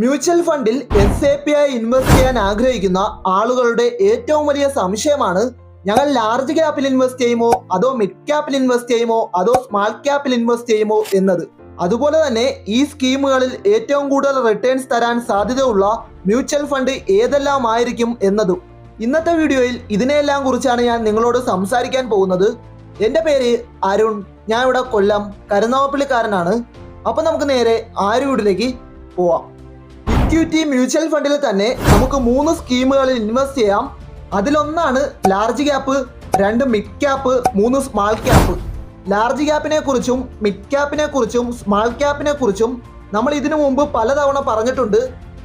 Mutual ഫണ്ടിൽ S A P ആയി invest ചെയ്യാൻ ആഗ്രഹിക്കുന്ന ആളുകളുടെ ഏറ്റവും വലിയ സംശയമാണ് ഞങ്ങൾ ലാർജ് ക്യാപ്പിൽ ഇൻവെസ്റ്റ് ചെയ്യുമോ അതോ മിഡ് ക്യാപ്പിൽ ഇൻവെസ്റ്റ് ചെയ്യുമോ അതോ സ്മാൾ ക്യാപ്പിൽ ഇൻവെസ്റ്റ് ചെയ്യുമോ എന്നത്. അതുപോലെ തന്നെ ഈ സ്കീമുകളിൽ ഏറ്റവും കൂടുതൽ റിട്ടേൺസ് തരാൻ സാധ്യതയുള്ള മ്യൂച്വൽ ഫണ്ട് ഏതെല്ലാം ആയിരിക്കും എന്നതും. ഇന്നത്തെ വീഡിയോയിൽ ഇതിനെല്ലാം കുറിച്ചാണ് ഞാൻ നിങ്ങളോട് സംസാരിക്കാൻ പോകുന്നത്. എന്റെ പേര് അരുൺ ഞാൻ ഇവിടെ കൊല്ലം കരുനാവപ്പള്ളിക്കാരനാണ് അപ്പൊ നമുക്ക് നേരെ ആരുവീടിലേക്ക് പോവാം. ഇക്വിറ്റി മ്യൂച്വൽ ഫണ്ടിൽ തന്നെ നമുക്ക് മൂന്ന് സ്കീമുകളിൽ ഇൻവെസ്റ്റ് ചെയ്യാം. അതിലൊന്നാണ് ലാർജ് ക്യാപ്പ് രണ്ട് മിഡ് ക്യാപ്പ് മൂന്ന് സ്മാൾ ക്യാപ്പ് ലാർജ് ക്യാപ്പിനെ കുറിച്ചും മിഡ് ക്യാപ്പിനെ കുറിച്ചും സ്മാൾ ക്യാപ്പിനെ കുറിച്ചും നമ്മൾ ഇതിനു മുമ്പ് പലതവണ പറഞ്ഞിട്ടുണ്ട്.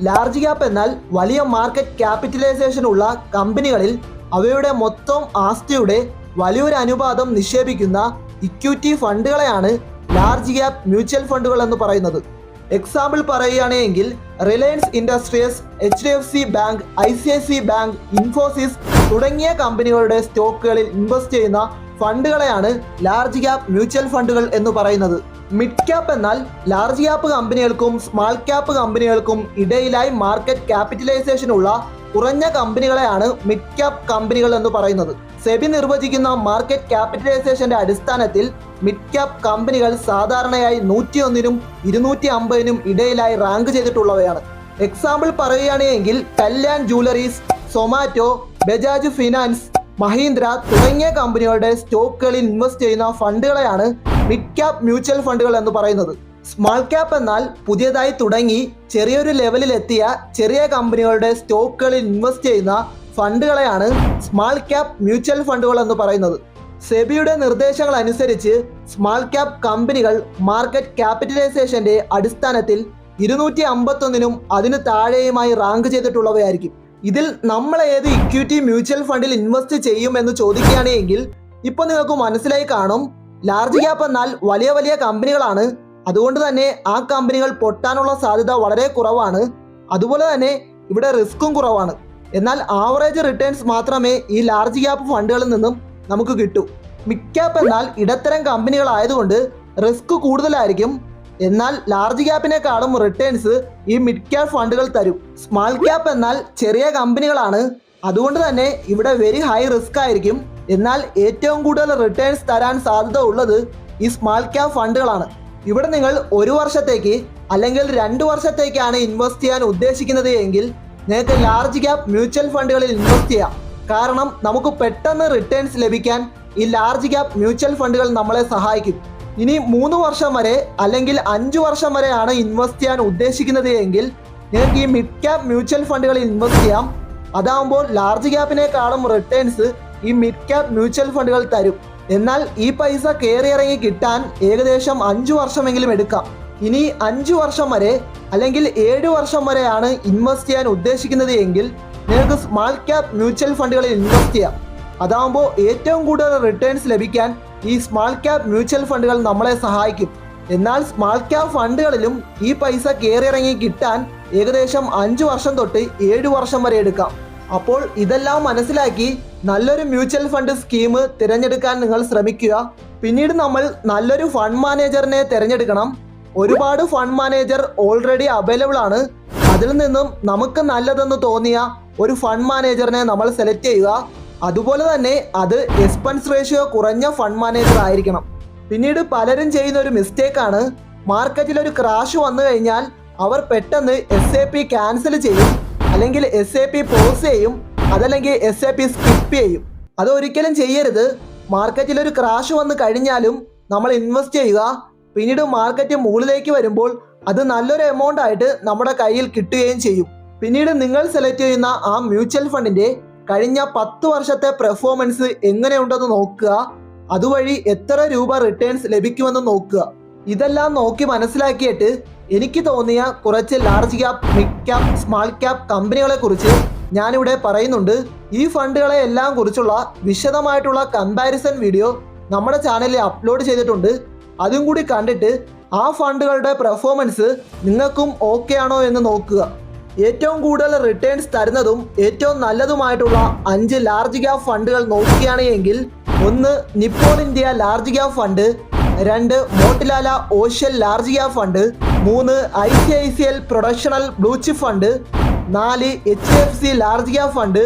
ലാർജ് ക്യാപ്പ് എന്നാൽ വലിയ മാർക്കറ്റ് ക്യാപിറ്റലൈസേഷൻ ഉള്ള കമ്പനികളിൽ അവയുടെ മൊത്തം ആസ്തിയുടെ വലിയൊരു അനുപാതം നിക്ഷേപിക്കുന്ന ഇക്വിറ്റി ഫണ്ടുകളെയാണ് ലാർജ് ക്യാപ് മ്യൂച്വൽ ഫണ്ടുകൾ എന്ന് പറയുന്നത്. എക്സാമ്പിൾ പറയുകയാണെങ്കിൽ Reliance Industries H D F C bank I C I C bank Infosys തുടങ്ങിയ കമ്പനികളുടെ സ്റ്റോക്കുകളിൽ ഇൻവെസ്റ്റ് ചെയ്യുന്ന ഫണ്ടുകളെയാണ് ലാർജ് ക്യാപ് മ്യൂച്വൽ ഫണ്ടുകൾ എന്ന് പറയുന്നത്. മിഡ് ക്യാപ്പ് എന്നാൽ ലാർജ് ക്യാപ്പ് കമ്പനികൾക്കും സ്മാൾ ക്യാപ്പ് കമ്പനികൾക്കും ഇടയിലായി മാർക്കറ്റ് ക്യാപിറ്റലൈസേഷൻ ഉള്ള കുറഞ്ഞ കമ്പനികളെയാണ് മിഡ് ക്യാപ് കമ്പനികൾ എന്ന് പറയുന്നത്. സെബി നിർവചിക്കുന്ന മാർക്കറ്റ് ക്യാപിറ്റലൈസേഷന്റെ അടിസ്ഥാനത്തിൽ മിഡ് ക്യാപ് കമ്പനികൾ സാധാരണയായി നൂറ്റി ഒന്നിനും ഇരുന്നൂറ്റി അമ്പതിനും ഇടയിലായി റാങ്ക് ചെയ്തിട്ടുള്ളവയാണ്. എക്സാമ്പിൾ പറയുകയാണെങ്കിൽ Kalyan Jewellers Zomato Bajaj Finance Mahindra തുടങ്ങിയ കമ്പനികളുടെ സ്റ്റോക്കുകളിൽ ഇൻവെസ്റ്റ് ചെയ്യുന്ന ഫണ്ടുകളെയാണ് മിഡ് ക്യാപ് മ്യൂച്വൽ ഫണ്ടുകൾ എന്ന് പറയുന്നത്. സ്മാൾ ക്യാപ്പ് എന്നാൽ പുതിയതായി തുടങ്ങി ചെറിയൊരു ലെവലിൽ എത്തിയ ചെറിയ കമ്പനികളുടെ സ്റ്റോക്കുകളിൽ ഇൻവെസ്റ്റ് ചെയ്യുന്ന ഫണ്ടുകളെയാണ് സ്മോൾ ക്യാപ് മ്യൂച്വൽ ഫണ്ടുകൾ എന്ന് പറയുന്നത്. സെബിയുടെ നിർദ്ദേശങ്ങൾ അനുസരിച്ച് സ്മോൾ ക്യാപ് കമ്പനികൾ മാർക്കറ്റ് ക്യാപിറ്റലൈസേഷന്റെ അടിസ്ഥാനത്തിൽ ഇരുന്നൂറ്റി അമ്പത്തൊന്നിനും അതിന് താഴെയുമായി റാങ്ക് ചെയ്തിട്ടുള്ളവയായിരിക്കും. ഇതിൽ നമ്മൾ ഏത് ഇക്വിറ്റി മ്യൂച്വൽ ഫണ്ടിൽ ഇൻവെസ്റ്റ് ചെയ്യും എന്ന് ചോദിക്കുകയാണെങ്കിൽ ഇപ്പൊ നിങ്ങൾക്ക് മനസ്സിലായി കാണും. ലാർജ് ക്യാപ്പ് എന്നാൽ വലിയ വലിയ കമ്പനികളാണ് അതുകൊണ്ട് തന്നെ ആ കമ്പനികൾ പൊട്ടാനുള്ള സാധ്യത വളരെ കുറവാണ്. അതുപോലെ തന്നെ ഇവിടെ റിസ്ക്കും കുറവാണ്. എന്നാൽ ആവറേജ് റിട്ടേൺസ് മാത്രമേ ഈ ലാർജ് ക്യാപ്പ് ഫണ്ടുകളിൽ നിന്നും നമുക്ക് കിട്ടൂ. മിഡ് എന്നാൽ ഇടത്തരം കമ്പനികളായതുകൊണ്ട് റിസ്ക് കൂടുതലായിരിക്കും. എന്നാൽ ലാർജ് ക്യാപ്പിനേക്കാളും റിട്ടേൺസ് ഈ മിഡ് ക്യാപ്പ് ഫണ്ടുകൾ തരും. സ്മാൾ ക്യാപ്പ് എന്നാൽ ചെറിയ കമ്പനികളാണ്. അതുകൊണ്ട് തന്നെ ഇവിടെ വെരി ഹൈ റിസ്ക് ആയിരിക്കും. എന്നാൽ ഏറ്റവും കൂടുതൽ റിട്ടേൺസ് തരാൻ സാധ്യത ഉള്ളത് ഈ സ്മാൾ ക്യാപ്പ് ഫണ്ടുകളാണ്. ഇവിടെ നിങ്ങൾ ഒരു വർഷത്തേക്ക് അല്ലെങ്കിൽ രണ്ട് വർഷത്തേക്കാണ് ഇൻവെസ്റ്റ് ചെയ്യാൻ ഉദ്ദേശിക്കുന്നത് എങ്കിൽ നിങ്ങൾക്ക് ലാർജ് ക്യാപ് മ്യൂച്വൽ ഫണ്ടുകളിൽ ഇൻവെസ്റ്റ് ചെയ്യാം. കാരണം നമുക്ക് പെട്ടെന്ന് റിട്ടേൺസ് ലഭിക്കാൻ ഈ ലാർജ് ക്യാപ് മ്യൂച്വൽ ഫണ്ടുകൾ നമ്മളെ സഹായിക്കും. ഇനി മൂന്ന് വർഷം വരെ അല്ലെങ്കിൽ അഞ്ചു വർഷം വരെയാണ് ഇൻവെസ്റ്റ് ചെയ്യാൻ ഉദ്ദേശിക്കുന്നത് എങ്കിൽ നിങ്ങൾക്ക് ഈ മിഡ് ക്യാപ് മ്യൂച്വൽ ഫണ്ടുകളിൽ ഇൻവെസ്റ്റ് ചെയ്യാം. അതാകുമ്പോൾ ലാർജ് ക്യാപ്പിനേക്കാളും റിട്ടേൺസ് ഈ മിഡ് ക്യാപ് മ്യൂച്വൽ ഫണ്ടുകൾ തരും. എന്നാൽ ഈ പൈസ കയറി ഇറങ്ങി കിട്ടാൻ ഏകദേശം അഞ്ചു വർഷമെങ്കിലും എടുക്കാം. ഇനി അഞ്ചു വർഷം വരെ അല്ലെങ്കിൽ ഏഴ് വർഷം വരെയാണ് ഇൻവെസ്റ്റ് ചെയ്യാൻ ഉദ്ദേശിക്കുന്നത് എങ്കിൽ നിങ്ങൾക്ക് സ്മാൾ ക്യാപ് മ്യൂച്വൽ ഫണ്ടുകളിൽ ഇൻവെസ്റ്റ് ചെയ്യാം. അതാകുമ്പോൾ ഏറ്റവും കൂടുതൽ റിട്ടേൺസ് ലഭിക്കാൻ ഈ സ്മാൾ ക്യാപ് മ്യൂച്വൽ ഫണ്ടുകൾ നമ്മളെ സഹായിക്കും. എന്നാൽ സ്മാൾ ക്യാപ് ഫണ്ടുകളിലും ഈ പൈസ കയറിയിറങ്ങി കിട്ടാൻ ഏകദേശം അഞ്ച് വർഷം തൊട്ട് ഏഴ് വർഷം വരെ എടുക്കാം. അപ്പോൾ ഇതെല്ലാം മനസ്സിലാക്കി നല്ലൊരു മ്യൂച്വൽ ഫണ്ട് സ്കീം തിരഞ്ഞെടുക്കാൻ നിങ്ങൾ ശ്രമിക്കുക. പിന്നീട് നമ്മൾ നല്ലൊരു ഫണ്ട് മാനേജറിനെ തിരഞ്ഞെടുക്കണം. ഒരുപാട് ഫണ്ട് മാനേജർ ഓൾറെഡി അവൈലബിൾ ആണ്. അതിൽ നിന്നും നമുക്ക് നല്ലതെന്ന് തോന്നിയ ഒരു ഫണ്ട് മാനേജറിനെ നമ്മൾ സെലക്ട് ചെയ്യുക. അതുപോലെ തന്നെ അത് എക്സ്പെൻസ് റേഷ്യോ കുറഞ്ഞ ഫണ്ട് മാനേജർ ആയിരിക്കണം. പിന്നീട് പലരും ചെയ്യുന്ന ഒരു മിസ്റ്റേക്കാണ് മാർക്കറ്റിൽ ഒരു ക്രാഷ് വന്നു കഴിഞ്ഞാൽ അവർ പെട്ടെന്ന് എസ് എ പി ക്യാൻസൽ ചെയ്യും. അല്ലെങ്കിൽ എസ് എ പി പോസ് ചെയ്യും അതല്ലെങ്കിൽ എസ് എ പി സ്കിപ്പ് ചെയ്യും. അതൊരിക്കലും ചെയ്യരുത്. മാർക്കറ്റിൽ ഒരു ക്രാഷ് വന്ന് കഴിഞ്ഞാലും നമ്മൾ ഇൻവെസ്റ്റ് ചെയ്യുക. പിന്നീട് മാർക്കറ്റ് മുകളിലേക്ക് വരുമ്പോൾ അത് നല്ലൊരു എമൗണ്ട് ആയിട്ട് നമ്മുടെ കയ്യിൽ കിട്ടുകയും ചെയ്യും. പിന്നീട് നിങ്ങൾ സെലക്ട് ചെയ്യുന്ന ആ മ്യൂച്വൽ ഫണ്ടിന്റെ കഴിഞ്ഞ പത്ത് വർഷത്തെ പെർഫോമൻസ് എങ്ങനെയുണ്ടെന്ന് നോക്കുക. അതുവഴി എത്ര രൂപ റിട്ടേൺസ് ലഭിക്കുമെന്ന് നോക്കുക. ഇതെല്ലാം നോക്കി മനസ്സിലാക്കിയിട്ട് എനിക്ക് തോന്നിയ കുറച്ച് large cap mid cap small cap കമ്പനികളെ കുറിച്ച് ഞാനിവിടെ പറയുന്നുണ്ട്. ഈ ഫണ്ടുകളെ എല്ലാം കുറിച്ചുള്ള വിശദമായിട്ടുള്ള കമ്പാരിസൺ വീഡിയോ നമ്മുടെ ചാനലിൽ അപ്ലോഡ് ചെയ്തിട്ടുണ്ട്. അതും കൂടി കണ്ടിട്ട് ആ ഫണ്ടുകളുടെ പെർഫോമൻസ് നിങ്ങൾക്കും ഓക്കെ ആണോ എന്ന് നോക്കുക. ഏറ്റവും കൂടുതൽ റിട്ടേൺസ് തരുന്നതും ഏറ്റവും നല്ലതുമായിട്ടുള്ള അഞ്ച് ലാർജ് ക്യാപ് ഫണ്ടുകൾ നോക്കുകയാണെങ്കിൽ ഒന്ന് Nippon India large cap fund രണ്ട് മോട്ടിലാല ഓഷ്യൽ ലാർജിയ ഫണ്ട് മൂന്ന് I C I C L Prudential bluechip fund നാല് എച്ച് എഫ് സി ലാർജിയ ഫണ്ട്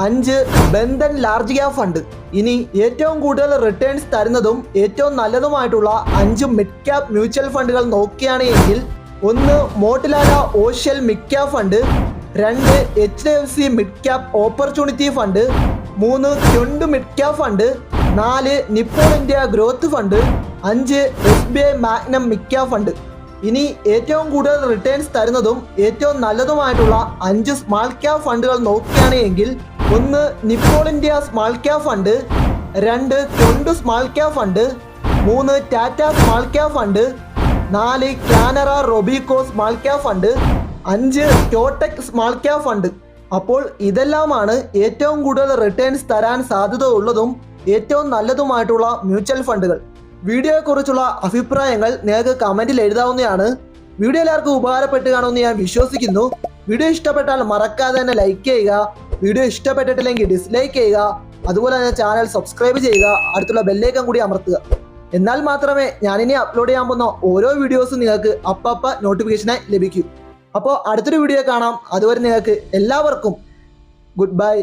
അഞ്ച് ബന്ധൻ ലാർജിയ ഫണ്ട്. ഇനി ഏറ്റവും കൂടുതൽ റിട്ടേൺസ് തരുന്നതും ഏറ്റവും നല്ലതുമായിട്ടുള്ള അഞ്ച് മിഡ് ക്യാപ് മ്യൂച്വൽ ഫണ്ടുകൾ നോക്കുകയാണ് എങ്കിൽ ഒന്ന് Motilal Oswal mid cap fund രണ്ട് H F C mid cap opportunity fund മൂന്ന് ക്യുണ്ട് മിഡ് ക്യാപ് ഫണ്ട് നാല് നിപ്പോൾ ഇന്ത്യ ഗ്രോത്ത് ഫണ്ട് അഞ്ച് എസ് ബി ഐ മാഗ്നം മിക്ക ഫണ്ട് ഇനി ഏറ്റവും കൂടുതൽ റിട്ടേൺസ് തരുന്നതും ഏറ്റവും നല്ലതുമായിട്ടുള്ള അഞ്ച് സ്മാൾ ക്യാപ് ഫണ്ടുകൾ നോക്കുകയാണ് എങ്കിൽ ഒന്ന് Nippon India small cap fund രണ്ട് തൊണ്ട് സ്മാൾ ക്യാപ് ഫണ്ട് മൂന്ന് ടാറ്റ സ്മാൾ ക്യാപ് ഫണ്ട് നാല് Canara Robeco small cap fund അഞ്ച് ടോടെക് സ്മാൾ ക്യാപ് ഫണ്ട് അപ്പോൾ ഇതെല്ലാമാണ് ഏറ്റവും കൂടുതൽ റിട്ടേൺസ് തരാൻ സാധ്യത ഉള്ളതും ഏറ്റവും നല്ലതുമായിട്ടുള്ള മ്യൂച്വൽ ഫണ്ടുകൾ വീഡിയോയെക്കുറിച്ചുള്ള അഭിപ്രായങ്ങൾ നിങ്ങൾക്ക് കമന്റിൽ എഴുതാവുന്നതാണ്. വീഡിയോ എല്ലാവർക്കും ഉപകാരപ്പെട്ട് കാണുമെന്ന് ഞാൻ വിശ്വസിക്കുന്നു. വീഡിയോ ഇഷ്ടപ്പെട്ടാൽ മറക്കാതെ തന്നെ ലൈക്ക് ചെയ്യുക. വീഡിയോ ഇഷ്ടപ്പെട്ടിട്ടില്ലെങ്കിൽ ഡിസ്ലൈക്ക് ചെയ്യുക. അതുപോലെ തന്നെ ചാനൽ സബ്സ്ക്രൈബ് ചെയ്യുക. അടുത്തുള്ള ബെല്ലേക്കം കൂടി അമർത്തുക. എന്നാൽ മാത്രമേ ഞാനിനി അപ്ലോഡ് ചെയ്യാൻ പോകുന്ന ഓരോ വീഡിയോസും നിങ്ങൾക്ക് അപ്പപ്പ നോട്ടിഫിക്കേഷനായി ലഭിക്കൂ. അപ്പോൾ അടുത്തൊരു വീഡിയോ കാണാം. അതുവരെ നിങ്ങൾക്ക് എല്ലാവർക്കും ഗുഡ് ബൈ